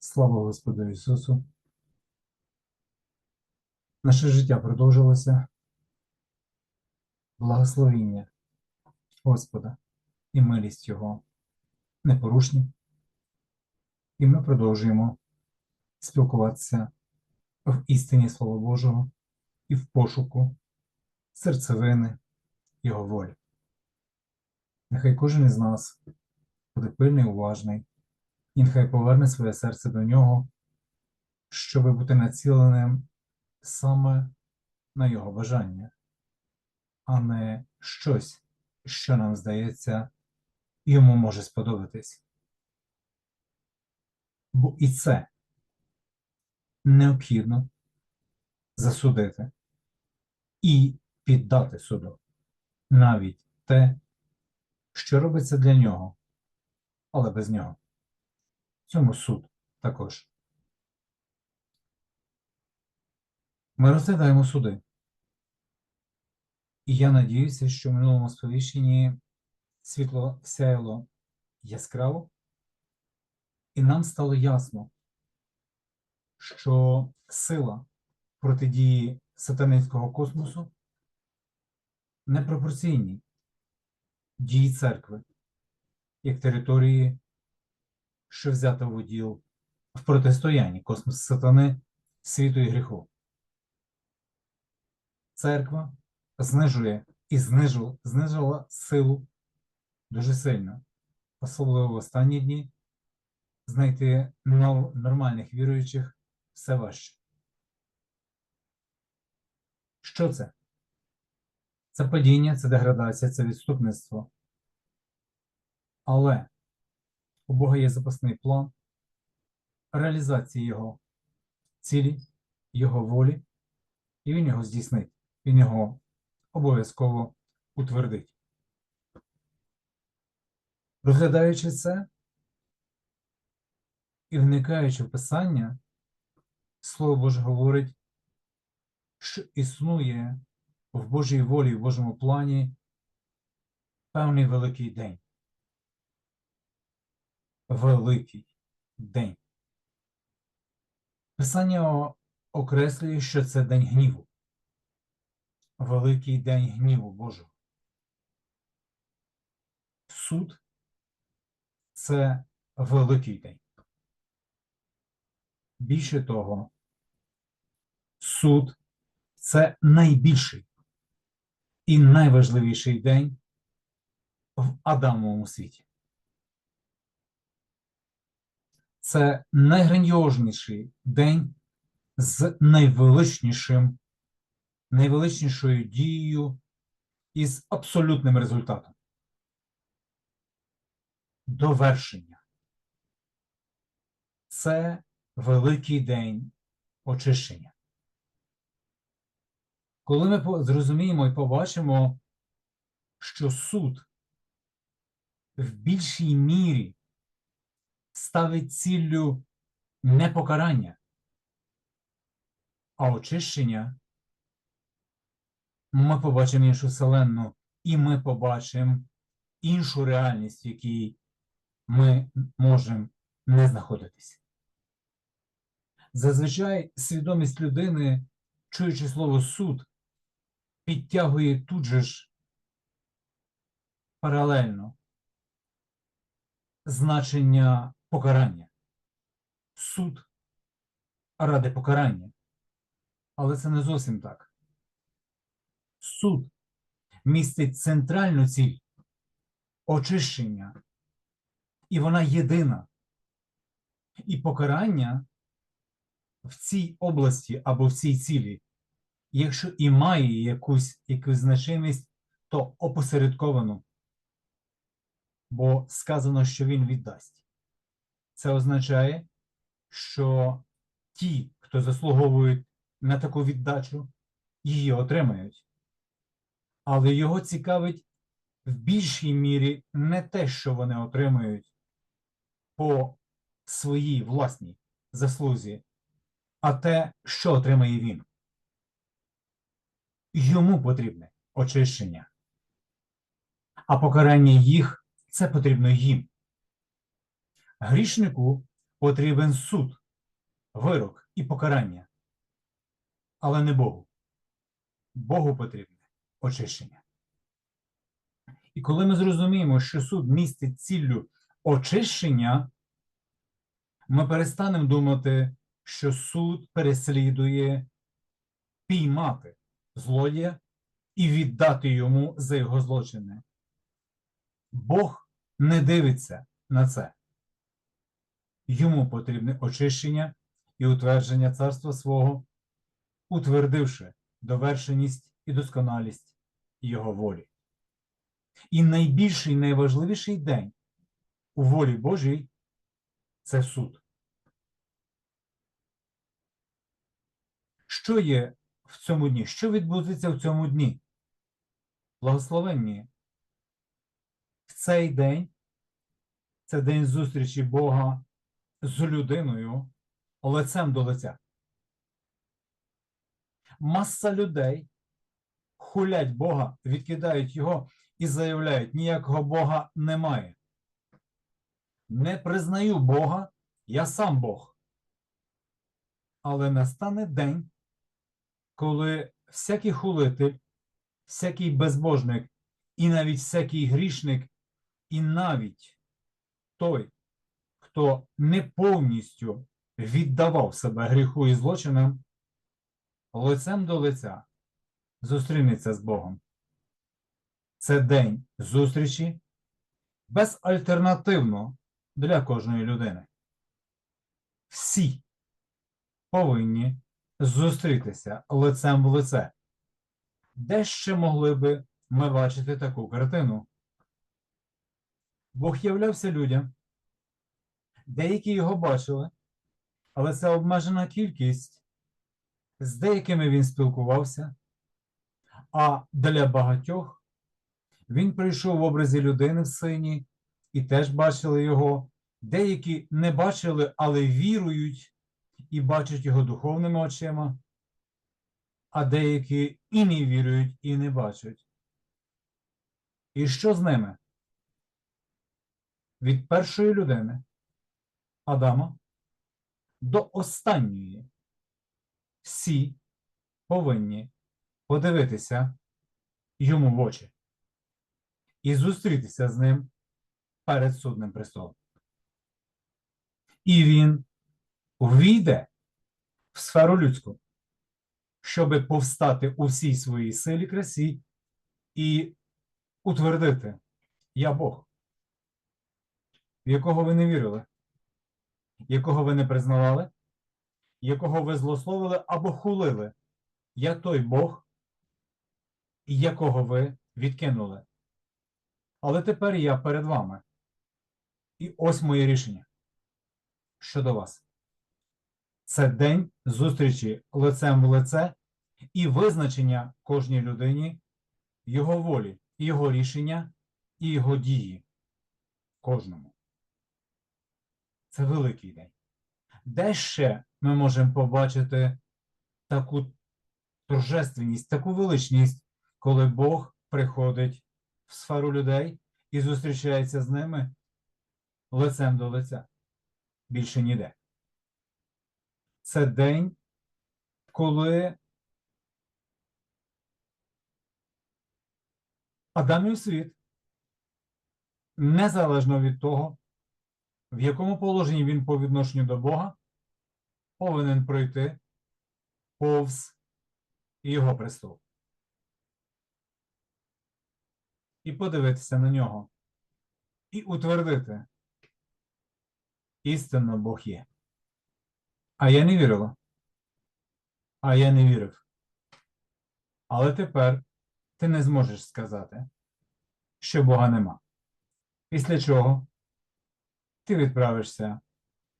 Слава Господу Ісусу. Наше життя продовжилося. Благословіння Господа і милість Його непорушні. І ми продовжуємо спілкуватися в істині Слова Божого і в пошуку серцевини Його волі. Нехай кожен із нас буде пильний, уважний, і нехай поверне своє серце до нього, щоб бути націленим саме на його бажання, а не щось, що нам здається, йому може сподобатись. Бо і це необхідно засудити і піддати суду навіть те, що робиться для нього, але без нього. Цьому суд також. Ми розглядаємо суди. І я надіюся, що в минулому сповіщенні світло сяяло яскраво, і нам стало ясно, що сила протидії сатанинського космосу непропорційні дії церкви як території, що взята в уділ в протистоянні космосу сатани світу і гріху. Церква знижує і знижила, знижила силу дуже сильно, особливо в останні дні. Знайти нормальних віруючих все важче. Що це? Це падіння, це деградація, це відступництво. Але у Бога є запасний план реалізації Його цілі, Його волі, і Він його здійснить. Він його обов'язково утвердить. Розглядаючи це і вникаючи в Писання, Слово Боже говорить, що існує в Божій волі, в Божому плані певний великий день. Великий день. Писання окреслює, що це день гніву. Великий день гніву Божого. Суд це великий день. Більше того, суд це найбільший і найважливіший день в Адамовому світі. Це найграндіозніший день з найвеличнішим, найвеличнішою дією і з абсолютним результатом. Довершення. Це великий день очищення. Коли ми зрозуміємо і побачимо, що суд в більшій мірі ставить ціллю не покарання, а очищення, ми побачимо іншу вселенну, і ми побачимо іншу реальність, в якій ми можемо не знаходитися. Зазвичай свідомість людини, чуючи слово суд, підтягує тут же ж паралельно значення покарання. Суд ради покарання. Але це не зовсім так. Суд містить центральну ціль очищення, і вона єдина. І покарання в цій області або в цій цілі, якщо і має якусь, якусь значимість, то опосередковану, бо сказано, що він віддасть. Це означає, що ті, хто заслуговують на таку віддачу, її отримають. Але його цікавить в більшій мірі не те, що вони отримають по своїй власній заслузі, а те, що отримає він. Йому потрібне очищення, а покарання їх це потрібно їм. Грішнику потрібен суд, вирок і покарання. Але не Богу. Богу потрібне очищення. І коли ми зрозуміємо, що суд містить ціллю очищення, ми перестанемо думати, що суд переслідує піймати злодія і віддати йому за його злочини. Бог не дивиться на це. Йому потрібне очищення і утвердження царства свого, утвердивши довершеність і досконалість його волі. І найбільший, найважливіший день у волі Божій це суд. Що є в цьому дні? Що відбудеться в цьому дні? Благословенні. В цей день це день зустрічі Бога з людиною лицем до лиця. Маса людей хулять Бога, відкидають його і заявляють: ніякого Бога немає. Не признаю Бога, я сам Бог. Але настане день, коли всякий хулитель, всякий безбожник, і навіть всякий грішник, і навіть той, хто не повністю віддавав себе гріху і злочинам, лицем до лиця зустрінеться з Богом. Це день зустрічі безальтернативно для кожної людини. Всі повинні зустрітися лицем в лице. Де ще могли би ми бачити таку картину? Бог являвся людям, деякі його бачили, але це обмежена кількість, з деякими він спілкувався, а для багатьох він прийшов в образі людини в сині і теж бачили його. Деякі не бачили, але вірують і бачать його духовними очима, а деякі і не вірують, і не бачать. І що з ними? Від першої людини Адама до останньої всі повинні подивитися йому в очі і зустрітися з ним перед судним престолом. І він ввійде в сферу людську, щоби повстати у всій своїй силі красі і утвердити я Бог, в якого ви не вірили, якого ви не признавали, якого ви злословили або хулили. Я той Бог, якого ви відкинули. Але тепер я перед вами. І ось моє рішення щодо вас. Це день зустрічі лицем в лице і визначення кожній людині його волі, його рішення і його дії. Кожному. Це великий день. Де ще ми можемо побачити таку торжественність, таку величність, коли Бог приходить в сферу людей і зустрічається з ними лицем до лиця. Більше ніде. Це день, коли Адамів світ, незалежно від того, в якому положенні він по відношенню до Бога, повинен пройти повз його престол. І подивитися на нього, і утвердити, істинно Бог є. А я не вірила. А я не вірив. Але тепер ти не зможеш сказати, що Бога нема. Після чого ти відправишся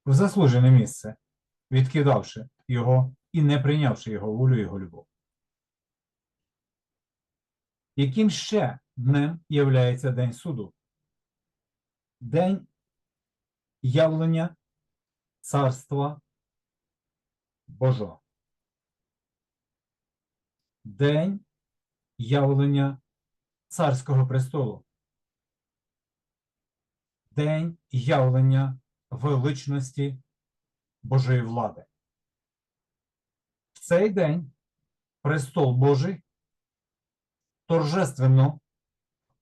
в заслужене місце, відкидавши його і не прийнявши його волю його любов. Яким ще днем являється День суду? День явлення Царства Божого. День явлення Царського престолу. День явлення величності Божої влади. В цей день престол Божий торжественно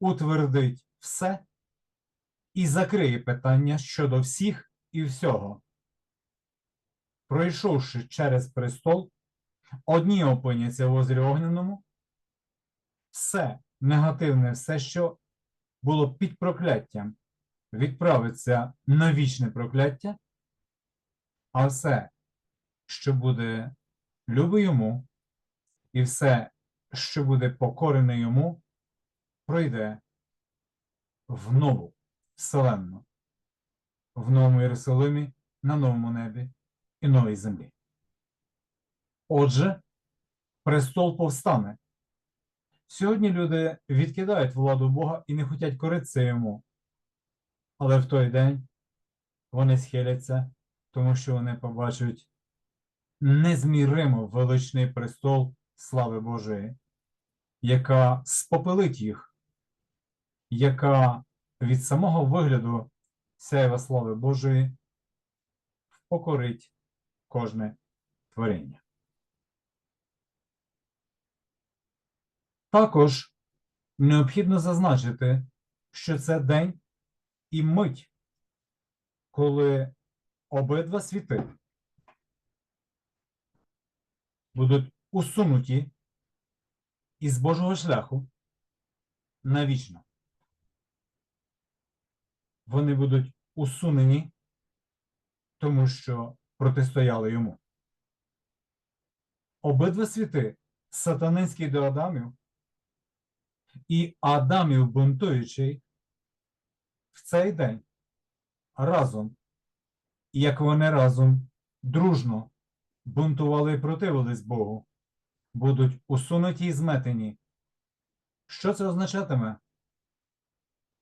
утвердить все і закриє питання щодо всіх і всього. Пройшовши через престол, одні опиняться в озері огненому, все негативне, все, що було під прокляттям, відправиться на вічне прокляття, а все, що буде любе йому, і все, що буде покорене йому, пройде в нову вселенну, в новому Єрусалимі, на новому небі і новій землі. Отже, престол повстане. Сьогодні люди відкидають владу Бога і не хочуть коритися йому. Але в той день вони схиляться, тому що вони побачать незміримо величний престол слави Божої, яка спопелить їх, яка від самого вигляду сяєва слави Божої покорить кожне творіння. Також необхідно зазначити, що це день і мить, коли обидва світи будуть усунуті із Божого шляху навічно. Вони будуть усунені, тому що протистояли йому. Обидва світи, сатанинський до Адамів і Адамів бунтуючий, в цей день разом, як вони разом дружно бунтували і противились Богу, будуть усунуті і зметені. Що це означатиме?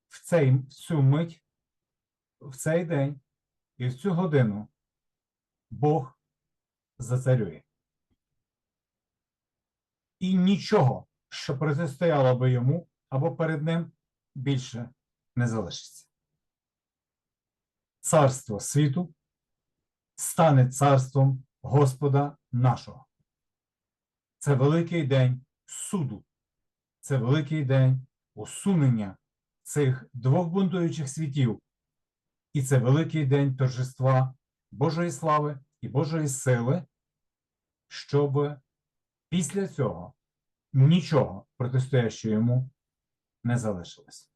В, цей, в цю мить, в цей день і в цю годину Бог зацарює. І нічого, що протистояло би йому або перед ним, більше не залишиться. Царство світу стане царством Господа нашого. Це великий день суду, це великий день усунення цих двох бунтуючих світів, і це великий день торжества Божої слави і Божої сили, щоб після цього нічого протистоящого йому не залишилось.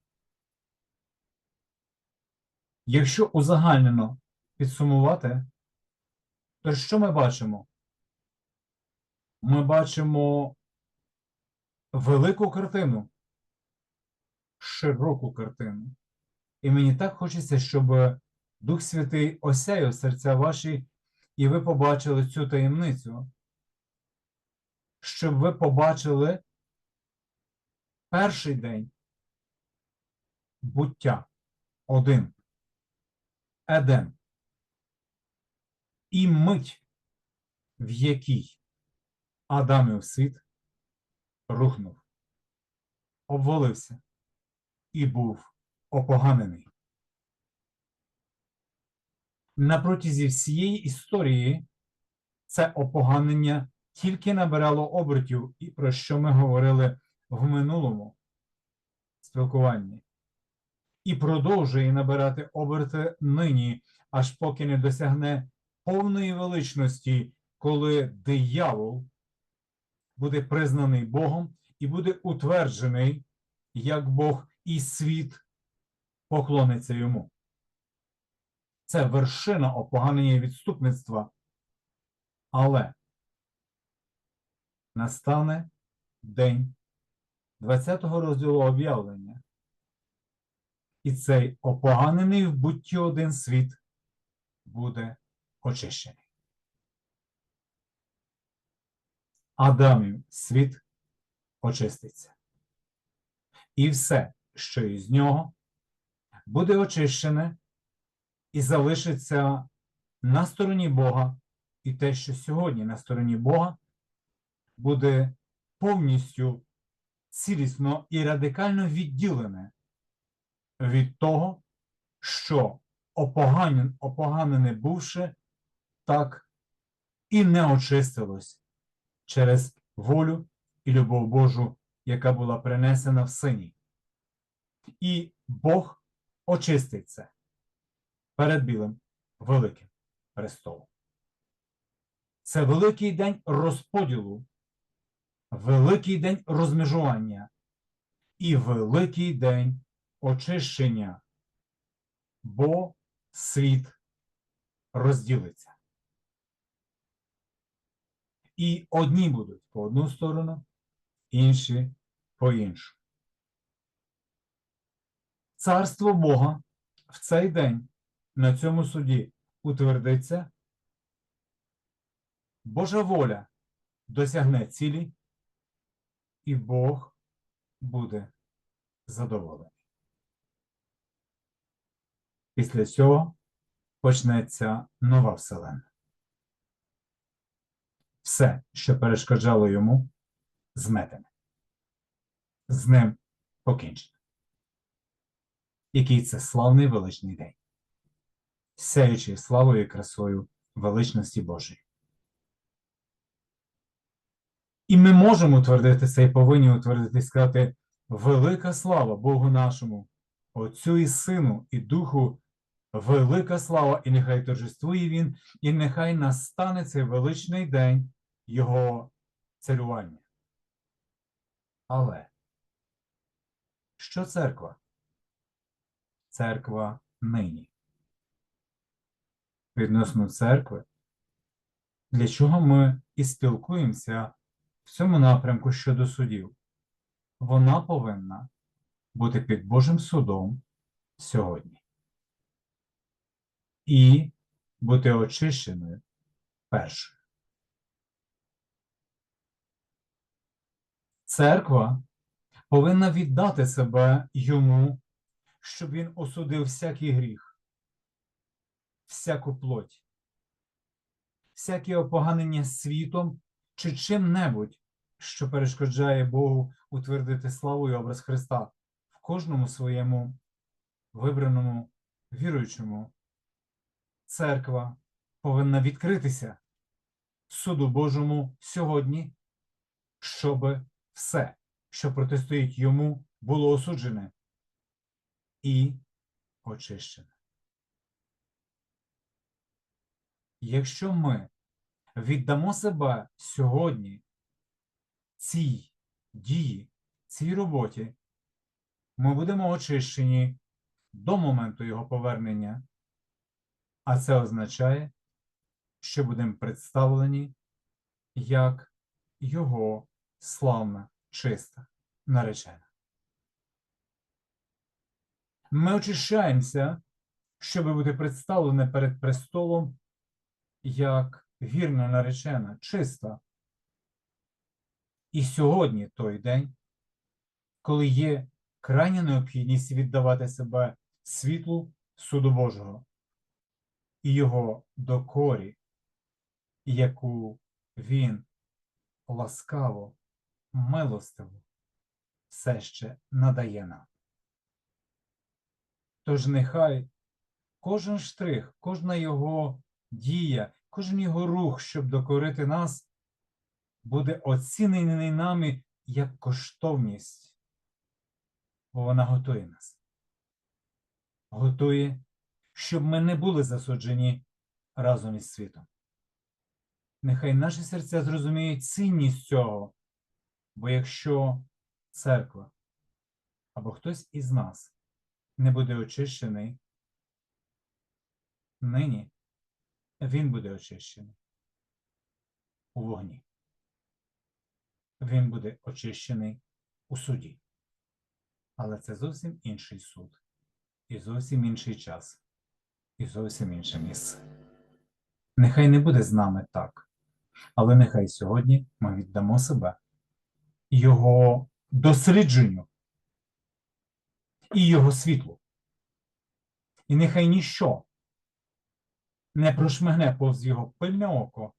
Якщо узагальнено підсумувати, то що ми бачимо? Ми бачимо велику картину, широку картину. І мені так хочеться, щоб Дух Святий осяяв серця ваші, і ви побачили цю таємницю, щоб ви побачили перший день буття один, Еден, і мить, в якій Адамів світ рухнув, обвалився і був опоганений. На протязі всієї історії це опоганення тільки набирало обертів, і про що ми говорили в минулому спілкуванні, і продовжує набирати оберти нині, аж поки не досягне повної величності, коли диявол буде признаний Богом і буде утверджений як Бог, і світ поклониться йому. Це вершина опоганення відступництва. Але настане день 20-го розділу об'явлення. І цей опоганений в бутті один світ буде очищений. Адамів світ очиститься. І все, що із нього, буде очищене і залишиться на стороні Бога, і те, що сьогодні на стороні Бога, буде повністю цілісно і радикально відділене від того, що опоганен, опоганене бувши так і не очистилось через волю і любов Божу, яка була принесена в сині. І Бог очистить це перед білим великим престолом. Це великий день розподілу, великий день розмежування і великий день очищення, бо світ розділиться. І одні будуть по одну сторону, інші по іншу. Царство Бога в цей день на цьому суді утвердиться, Божа воля досягне цілі, і Бог буде задоволений. Після цього почнеться нова вселена. Все, що перешкоджало йому, зметене. З ним покінчено. Який це славний величний день, сяючи славою і красою величності Божої. І ми можемо утвердити це і повинні утвердити і сказати велика слава Богу нашому, Отцю і Сину, і Духу, велика слава, і нехай торжествує Він, і нехай настане цей величний день Його царювання. Але що церква? Церква нині. Відносно церкви, для чого ми і спілкуємося в цьому напрямку щодо судів? Вона повинна бути під Божим судом сьогодні і бути очищеною першою. Церква повинна віддати себе йому, щоб він осудив всякий гріх, всяку плоть, всяке опоганення світом чи чим-небудь, що перешкоджає Богу утвердити славу і образ Христа в кожному своєму вибраному віруючому. Церква повинна відкритися суду Божому сьогодні, щоб все, що протистоїть йому, було осуджене і очищене. Якщо ми віддамо себе сьогодні цій дії, цій роботі, ми будемо очищені до моменту його повернення, а це означає, що будемо представлені як його славна, чиста наречена. Ми очищаємося, щоб бути представлені перед престолом як вірна наречена, чиста. І сьогодні той день, коли є крайня необхідність віддавати себе світлу суду Божого і його докорі, яку він ласкаво, милостиво все ще надає нам. Тож нехай кожен штрих, кожна його дія, кожен його рух, щоб докорити нас, буде оцінений нами як коштовність, бо вона готує нас. Готує, щоб ми не були засуджені разом із світом. Нехай наші серця зрозуміють цінність цього, бо якщо церква або хтось із нас не буде очищений, нині він буде очищений у вогні. Він буде очищений у суді. Але це зовсім інший суд, і зовсім інший час, і зовсім інше місце. Нехай не буде з нами так, але нехай сьогодні ми віддамо себе Його дослідженню і Його світлу. І нехай ніщо не прошмигне повз його пильне око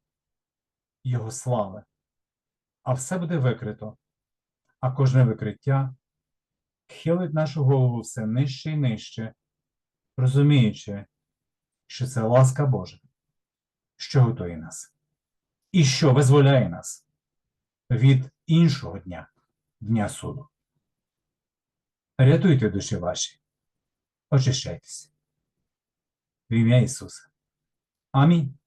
Його слави, а все буде викрито, а кожне викриття хилить нашу голову все нижче і нижче, розуміючи, що це ласка Божа, що готує нас і що визволяє нас від іншого дня, дня суду. Рятуйте душі ваші, очищайтеся. В ім'я Ісуса. Амінь.